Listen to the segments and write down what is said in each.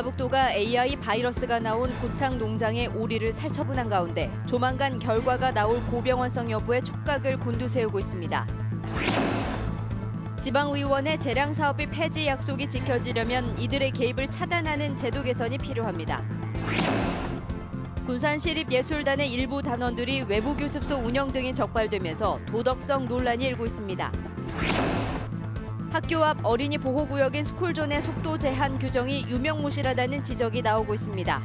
전라북도가 AI 바이러스가 나온 고창 농장의 오리를 살처분한 가운데 조만간 결과가 나올 고병원성 여부에 촉각을 곤두세우고 있습니다. 지방의원의 재량 사업비 폐지 약속이 지켜지려면 이들의 개입을 차단하는 제도 개선이 필요합니다. 군산시립예술단의 일부 단원들이 외부 교습소 운영 등이 적발되면서 도덕성 논란이 일고 있습니다. 학교 앞 어린이 보호구역인 스쿨존의 속도 제한 규정이 유명무실하다는 지적이 나오고 있습니다.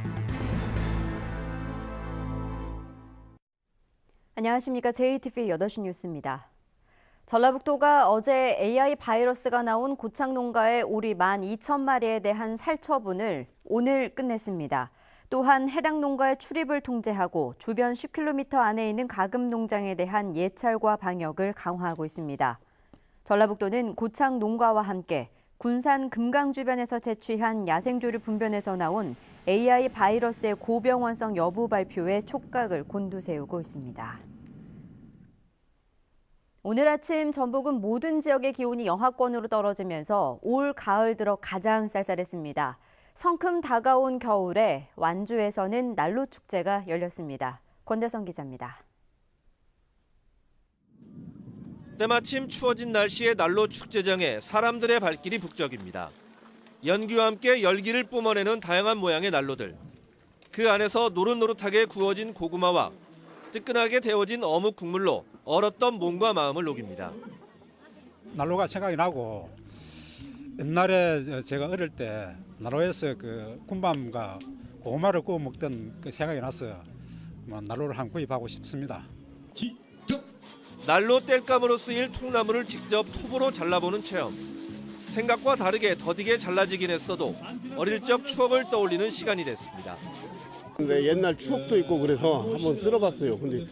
안녕하십니까. JTV 8시 뉴스입니다. 전라북도가 어제 AI 바이러스가 나온 고창 농가의 오리 12,000마리에 대한 살처분을 오늘 끝냈습니다. 또한 해당 농가의 출입을 통제하고 주변 10km 안에 있는 가금 농장에 대한 예찰과 방역을 강화하고 있습니다. 전라북도는 고창 농가와 함께 군산 금강 주변에서 채취한 야생조류 분변에서 나온 AI 바이러스의 고병원성 여부 발표에 촉각을 곤두세우고 있습니다. 오늘 아침 전북은 모든 지역의 기온이 영하권으로 떨어지면서 올 가을 들어 가장 쌀쌀했습니다. 성큼 다가온 겨울에 완주에서는 난로 축제가 열렸습니다. 권대성 기자입니다. 때마침 추워진 날씨에 난로 축제장에 사람들의 발길이 북적입니다. 연기와 함께 열기를 뿜어내는 다양한 모양의 난로들. 그 안에서 노릇노릇하게 구워진 고구마와 뜨끈하게 데워진 어묵 국물로 얼었던 몸과 마음을 녹입니다. 난로가 생각이 나고 옛날에 제가 어릴 때 난로에서 그 군밤과 고구마를 구워 먹던 그 생각이 났어요. 뭐 난로를 한 구입하고 싶습니다. 난로 뗄감으로 쓰일 통나무를 직접 톱으로 잘라보는 체험. 생각과 다르게 더디게 잘라지긴 했어도 어릴 적 추억을 떠올리는 시간이 됐습니다. 근데 옛날 추억도 있고 그래서 한번 쓸어봤어요. 근데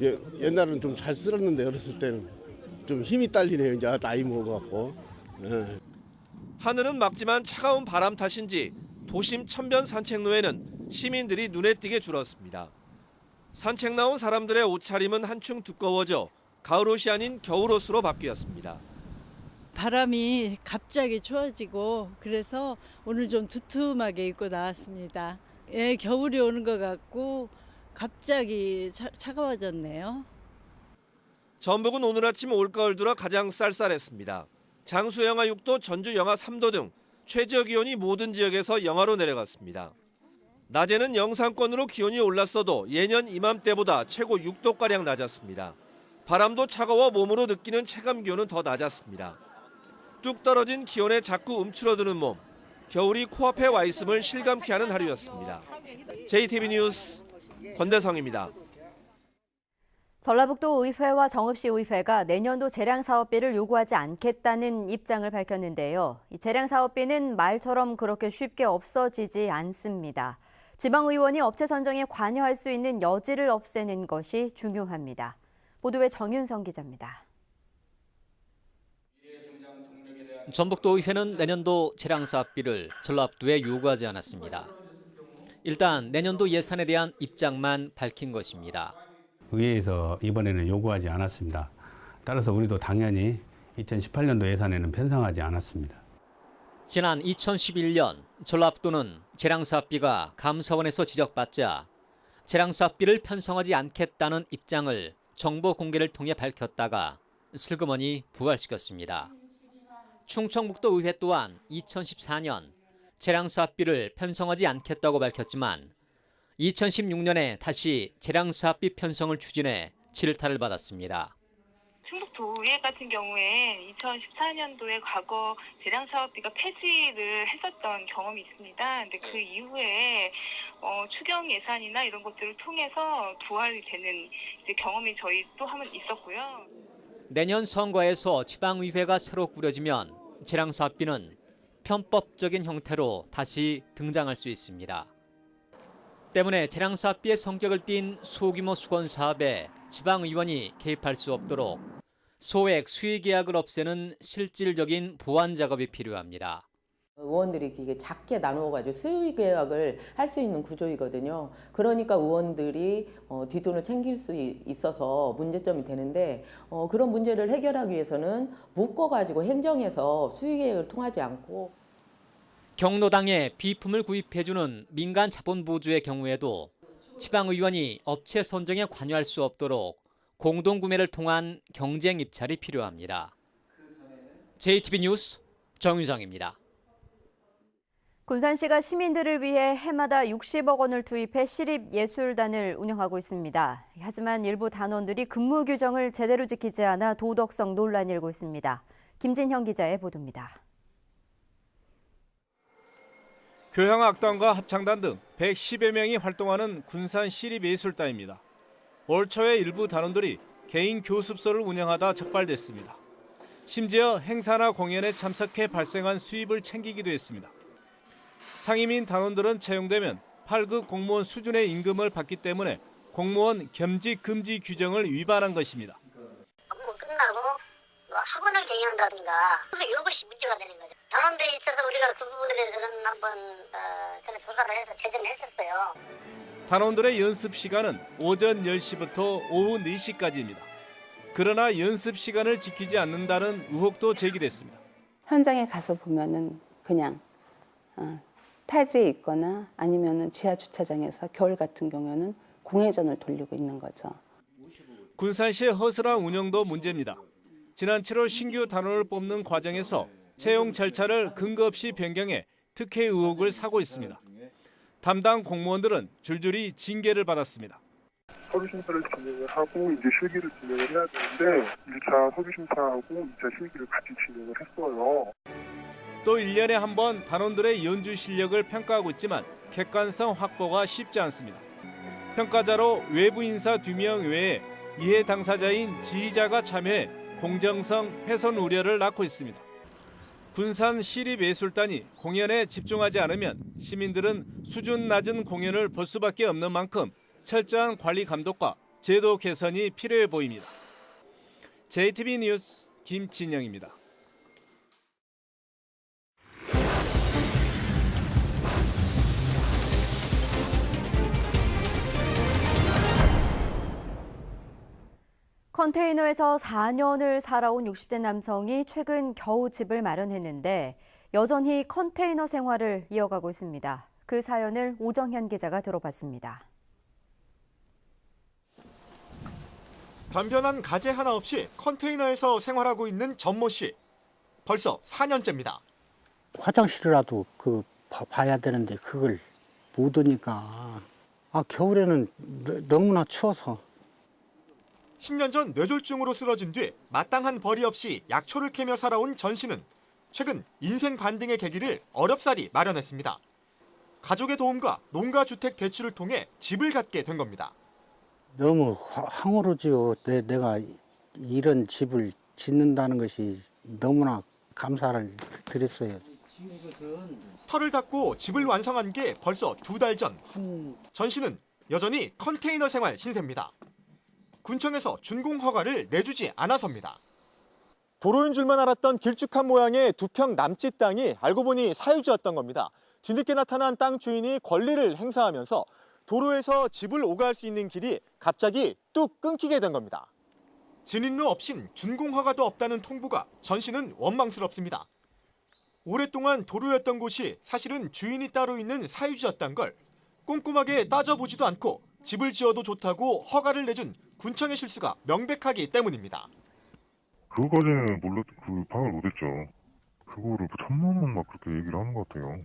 예, 옛날은 좀 잘 쓸었는데 어렸을 때는 좀 힘이 딸리네요. 이제 나이 먹어갖고. 예. 하늘은 맑지만 차가운 바람 탓인지 도심 천변 산책로에는 시민들이 눈에 띄게 줄었습니다. 산책 나온 사람들의 옷차림은 한층 두꺼워져 가을옷이 아닌 겨울옷으로 바뀌었습니다. 바람이 갑자기 추워지고 그래서 오늘 좀 두툼하게 입고 나왔습니다. 예, 겨울이 오는 것 같고 갑자기 차, 차가워졌네요. 전북은 오늘 아침 올가을 들어 가장 쌀쌀했습니다. 장수 영하 6도, 전주 영하 3도 등 최저 기온이 모든 지역에서 영하로 내려갔습니다. 낮에는 영상권으로 기온이 올랐어도 예년 이맘때보다 최고 6도가량 낮았습니다. 바람도 차가워 몸으로 느끼는 체감 기온은 더 낮았습니다. 뚝 떨어진 기온에 자꾸 움츠러드는 몸, 겨울이 코앞에 와 있음을 실감케 하는 하루였습니다. JTB 뉴스 권대성입니다. 전라북도 의회와 정읍시 의회가 내년도 재량 사업비를 요구하지 않겠다는 입장을 밝혔는데요. 이 재량 사업비는 말처럼 그렇게 쉽게 없어지지 않습니다. 지방 의원이 업체 선정에 관여할 수 있는 여지를 없애는 것이 중요합니다. 보도에 정윤성 기자입니다. 전북도 의회는 내년도 재량 사업비를 전라북도에 요구하지 않았습니다. 일단 내년도 예산에 대한 입장만 밝힌 것입니다. 의회에서 이번에는 요구하지 않았습니다. 따라서 우리도 당연히 2018년도 예산에는 편성하지 않았습니다. 지난 2011년 전라북도는 재량사업비가 감사원에서 지적받자 재량사업비를 편성하지 않겠다는 입장을 정보 공개를 통해 밝혔다가 슬그머니 부활시켰습니다. 충청북도 의회 또한 2014년 재량사업비를 편성하지 않겠다고 밝혔지만 2016년에 다시 재량사업비 편성을 추진해 질타를 받았습니다. 충북도의회 같은 경우에 2014년도에 과거 재량 사업비가 폐지를 했었던 경험이 있습니다. 근데 그 이후에 어, 추경 예산이나 이런 것들을 통해서 부활이 되는 이제 경험이 저희 또 한 번 있었고요. 내년 선거에서 지방의회가 새로 꾸려지면 재량사업비는 편법적인 형태로 다시 등장할 수 있습니다. 때문에 재량사업비의 성격을 띤 소규모 수건 사업에 지방의원이 개입할 수 없도록 소액 수의 계약을 없애는 실질적인 보완 작업이 필요합니다. 의원들이 이게 작게 나누어가지고 수의 계약을 할 수 있는 구조이거든요. 그러니까 의원들이 어, 뒷돈을 챙길 수 이- 있어서 문제점이 되는데 어, 그런 문제를 해결하기 위해서는 묶어가지고 행정에서 수의 계획을 통하지 않고 경로당에 비품을 구입해주는 민간 자본 보조의 경우에도 지방의원이 업체 선정에 관여할 수 없도록 공동구매를 통한 경쟁 입찰이 필요합니다. JTB 뉴스 정유정입니다. 군산시가 시민들을 위해 해마다 60억 원을 투입해 시립예술단을 운영하고 있습니다. 하지만 일부 단원들이 근무 규정을 제대로 지키지 않아 도덕성 논란이 일고 있습니다. 김진형 기자의 보도입니다. 교향악단과 합창단 등 110여 명이 활동하는 군산 시립예술단입니다. 올 초에 일부 단원들이 개인 교습소를 운영하다 적발됐습니다. 심지어 행사나 공연에 참석해 발생한 수입을 챙기기도 했습니다. 상임인 단원들은 채용되면 8급 공무원 수준의 임금을 받기 때문에 공무원 겸직 금지 규정을 위반한 것입니다. 업무 끝나고 뭐 학원을 그러면 이것이 문제가 되는 거죠. 단원들에 있어서 우리가 그 부분에 대해서는 한번 어, 저는 조사를 해서 제정을 했었어요. 단원들의 연습 시간은 오전 10시부터 오후 4시까지입니다. 그러나 연습 시간을 지키지 않는다는 의혹도 제기됐습니다. 현장에 가서 보면은 그냥 어, 타지에 있거나 아니면은 지하 주차장에서 겨울 같은 경우에는 공회전을 돌리고 있는 거죠. 군산시의 허술한 운영도 문제입니다. 지난 7월 신규 단원을 뽑는 과정에서 채용 절차를 근거 없이 변경해 특혜 의혹을 사고 있습니다. 담당 공무원들은 줄줄이 징계를 받았습니다. 서류 심사를 진행을 하고 이제 실기를 진행을 해야 되는데 1차 서류 심사하고 2차 실기를 같이 진행을 했어요. 또 1년에 한 번 단원들의 연주 실력을 평가하고 있지만 객관성 확보가 쉽지 않습니다. 평가자로 외부 인사 2명 외에 이해 당사자인 지휘자가 참여해 공정성 훼손 우려를 낳고 있습니다. 군산 시립예술단이 공연에 집중하지 않으면 시민들은 수준 낮은 공연을 볼 수밖에 없는 만큼 철저한 관리 감독과 제도 개선이 필요해 보입니다. JTB 뉴스 김진영입니다. 컨테이너에서 4년을 살아온 60대 남성이 최근 겨우 집을 마련했는데 여전히 컨테이너 생활을 이어가고 있습니다. 그 사연을 오정현 기자가 들어봤습니다. 변변한 가재 하나 없이 컨테이너에서 생활하고 있는 전모 씨. 벌써 4년째입니다. 화장실이라도 그 봐- 봐야 되는데 그걸 못 오니까 아 겨울에는 너- 너무나 추워서 10년 전 뇌졸중으로 쓰러진 뒤 마땅한 벌이 없이 약초를 캐며 살아온 전 씨는 최근 인생 반등의 계기를 어렵사리 마련했습니다. 가족의 도움과 농가주택 대출을 통해 집을 갖게 된 겁니다. 너무 화- 황홀하지요. 내, 내가 이런 집을 짓는다는 것이 너무나 감사를 드렸어요. 터를 닦고 집을 완성한 게 벌써 두 달 전. 전 씨는 여전히 컨테이너 생활 신세입니다. 군청에서 준공 허가를 내주지 않아서입니다. 도로인 줄만 알았던 길쭉한 모양의 두 평 남짓 땅이 알고 보니 사유지였던 겁니다. 뒤늦게 나타난 땅 주인이 권리를 행사하면서 도로에서 집을 오가할 수 있는 길이 갑자기 뚝 끊기게 된 겁니다. 증인로 없인 준공 허가도 없다는 통보가 전 씨는 원망스럽습니다. 오랫동안 도로였던 곳이 사실은 주인이 따로 있는 사유지였단 걸 꼼꼼하게 따져보지도 않고 집을 지어도 좋다고 허가를 내준 군청의 실수가 명백하기 때문입니다. 그거까지는 몰랐, 그 파악을 못했죠. 그거를 뭐 천만 원 막 그렇게 얘기를 하는 것 같아요.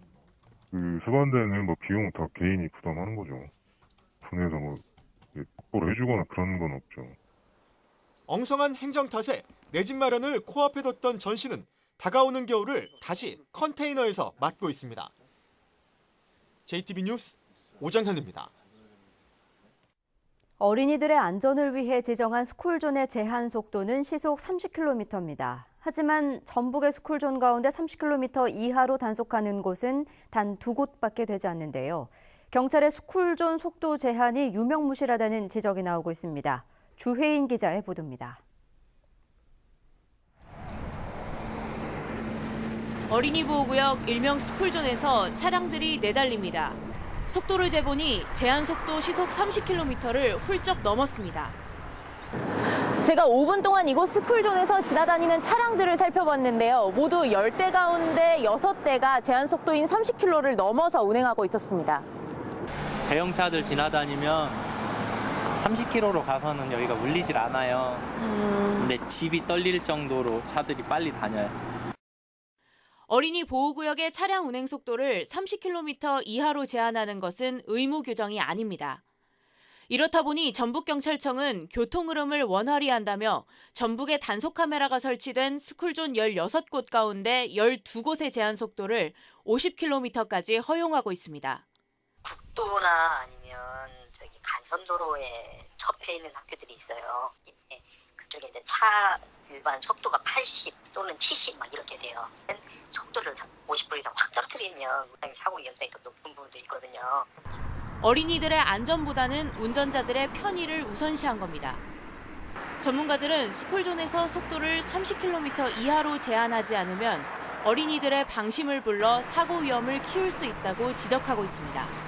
그 세반대는 뭐 비용 다 개인이 부담하는 거죠. 군에서 뭐 똑바로 해주거나 그런 건 없죠. 엉성한 행정 탓에 내 집 마련을 코앞에 뒀던 전 씨는 다가오는 겨울을 다시 컨테이너에서 맞고 있습니다. JTB 뉴스 오정현입니다. 어린이들의 안전을 위해 제정한 스쿨존의 제한 속도는 시속 30km입니다. 하지만 전북의 스쿨존 가운데 30km 이하로 단속하는 곳은 단 두 곳밖에 되지 않는데요. 경찰의 스쿨존 속도 제한이 유명무실하다는 지적이 나오고 있습니다. 주혜인 기자의 보도입니다. 어린이 보호구역 일명 스쿨존에서 차량들이 내달립니다. 속도를 재보니 제한 속도 시속 30km를 훌쩍 넘었습니다. 제가 5분 동안 이곳 스쿨존에서 지나다니는 차량들을 살펴봤는데요. 모두 10대 가운데 6대가 제한 속도인 30km를 넘어서 운행하고 있었습니다. 대형차들 지나다니면 30km로 가서는 여기가 울리질 않아요. 근데 집이 떨릴 정도로 차들이 빨리 다녀요. 어린이 보호구역의 차량 운행 속도를 30km 이하로 제한하는 것은 의무 규정이 아닙니다. 이렇다 보니 전북경찰청은 교통 흐름을 원활히 한다며 전북에 단속 카메라가 설치된 스쿨존 16곳 가운데 12곳의 제한 속도를 50km까지 허용하고 있습니다. 국도나 아니면 저기 간선도로에 접해 있는 학교들이 있어요. 예, 그쪽에 이제 차 일반 속도가 80 또는 70 막 이렇게 돼요. 속도를 50불 이상 확 떨어뜨리면 사고 위험성이 더 높은 부분도 있거든요. 어린이들의 안전보다는 운전자들의 편의를 우선시한 겁니다. 전문가들은 스쿨존에서 속도를 30km 이하로 제한하지 않으면 어린이들의 방심을 불러 사고 위험을 키울 수 있다고 지적하고 있습니다.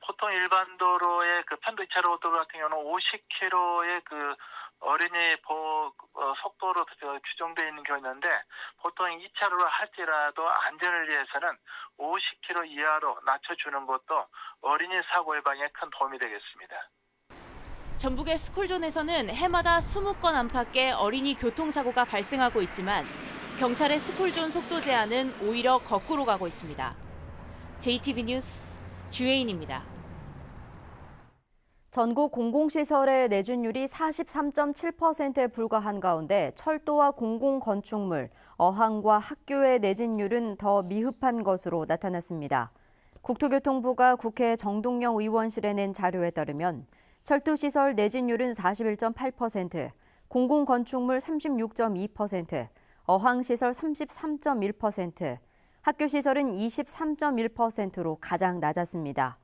보통 일반 도로의 그 편도 2차로 도로 같은 경우는 50km의 그 어린이 보호 어, 속도로 저 규정되어 있는 경우였는데 보통 2차로를 할지라도 안전을 위해서는 50km 이하로 낮춰주는 것도 어린이 사고 예방에 큰 도움이 되겠습니다. 전북의 스쿨존에서는 해마다 20건 안팎의 어린이 교통사고가 발생하고 있지만 경찰의 스쿨존 속도 제한은 오히려 거꾸로 가고 있습니다. JTB 뉴스 주혜인입니다. 전국 공공시설의 내준율이 43.7%에 불과한 가운데 철도와 공공건축물, 어항과 학교의 내진율은 더 미흡한 것으로 나타났습니다. 국토교통부가 국회 정동영 의원실에 낸 자료에 따르면 철도시설 내진율은 41.8%, 공공건축물 36.2%, 어항시설 33.1%, 학교시설은 23.1%로 가장 낮았습니다.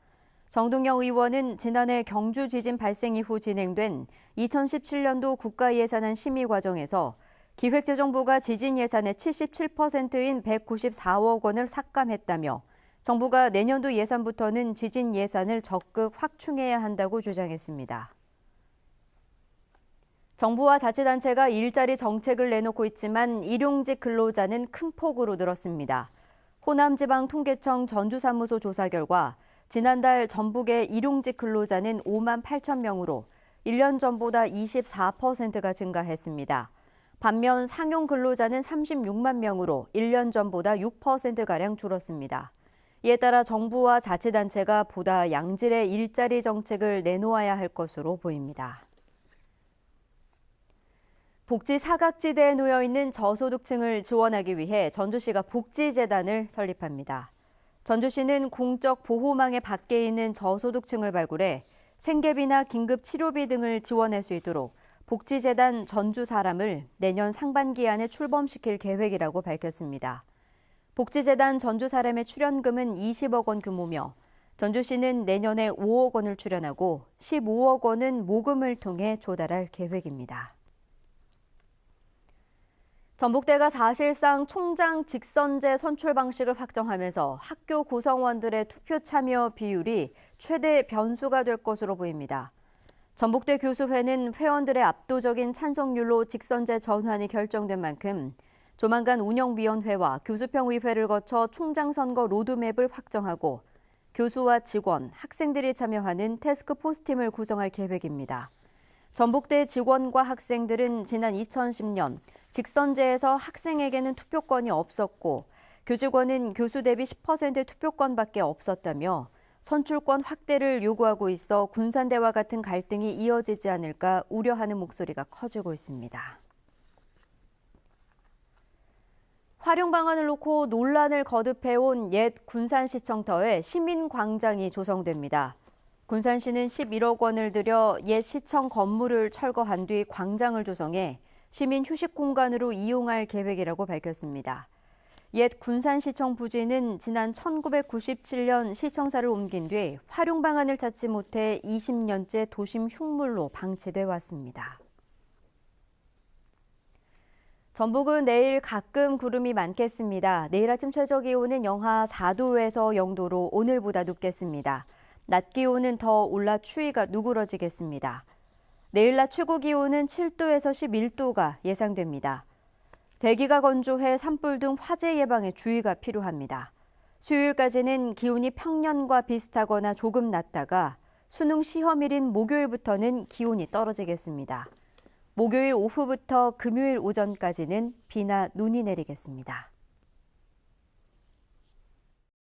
정동영 의원은 지난해 경주 지진 발생 이후 진행된 2017년도 국가 예산안 심의 과정에서 기획재정부가 지진 예산의 77%인 194억 원을 삭감했다며 정부가 내년도 예산부터는 지진 예산을 적극 확충해야 한다고 주장했습니다. 정부와 자치단체가 일자리 정책을 내놓고 있지만 일용직 근로자는 큰 폭으로 늘었습니다. 호남지방통계청 전주사무소 조사 결과 지난달 전북의 일용직 근로자는 5만 8천 명으로 1년 전보다 24%가 증가했습니다. 반면 상용 근로자는 36만 명으로 1년 전보다 6%가량 줄었습니다. 이에 따라 정부와 자치단체가 보다 양질의 일자리 정책을 내놓아야 할 것으로 보입니다. 복지 사각지대에 놓여 있는 저소득층을 지원하기 위해 전주시가 복지재단을 설립합니다. 전주시는 공적 보호망의 밖에 있는 저소득층을 발굴해 생계비나 긴급 치료비 등을 지원할 수 있도록 복지재단 전주 사람을 내년 상반기 안에 출범시킬 계획이라고 밝혔습니다. 복지재단 전주 사람의 출연금은 20억 원 규모며 전주시는 내년에 5억 원을 출연하고 15억 원은 모금을 통해 조달할 계획입니다. 전북대가 사실상 총장 직선제 선출 방식을 확정하면서 학교 구성원들의 투표 참여 비율이 최대 변수가 될 것으로 보입니다. 전북대 교수회는 회원들의 압도적인 찬성률로 직선제 전환이 결정된 만큼 조만간 운영위원회와 교수평의회를 거쳐 총장 선거 로드맵을 확정하고 교수와 직원, 학생들이 참여하는 태스크포스팀을 구성할 계획입니다. 전북대 직원과 학생들은 지난 2010년 직선제에서 학생에게는 투표권이 없었고 교직원은 교수 대비 10% 투표권밖에 없었다며 선출권 확대를 요구하고 있어 군산대와 같은 갈등이 이어지지 않을까 우려하는 목소리가 커지고 있습니다. 활용 방안을 놓고 논란을 거듭해온 옛 군산시청터에 시민광장이 조성됩니다. 군산시는 11억 원을 들여 옛 시청 건물을 철거한 뒤 광장을 조성해 시민 휴식 공간으로 이용할 계획이라고 밝혔습니다. 옛 군산시청 부지는 지난 1997년 시청사를 옮긴 뒤 활용 방안을 찾지 못해 20년째 도심 흉물로 방치돼 왔습니다. 전북은 내일 가끔 구름이 많겠습니다. 내일 아침 최저 기온은 영하 4도에서 0도로 오늘보다 높겠습니다. 낮 기온은 더 올라 추위가 누그러지겠습니다. 내일 낮 최고 기온은 7도에서 11도가 예상됩니다. 대기가 건조해 산불 등 화재 예방에 주의가 필요합니다. 수요일까지는 기온이 평년과 비슷하거나 조금 낮다가 수능 시험일인 목요일부터는 기온이 떨어지겠습니다. 목요일 오후부터 금요일 오전까지는 비나 눈이 내리겠습니다.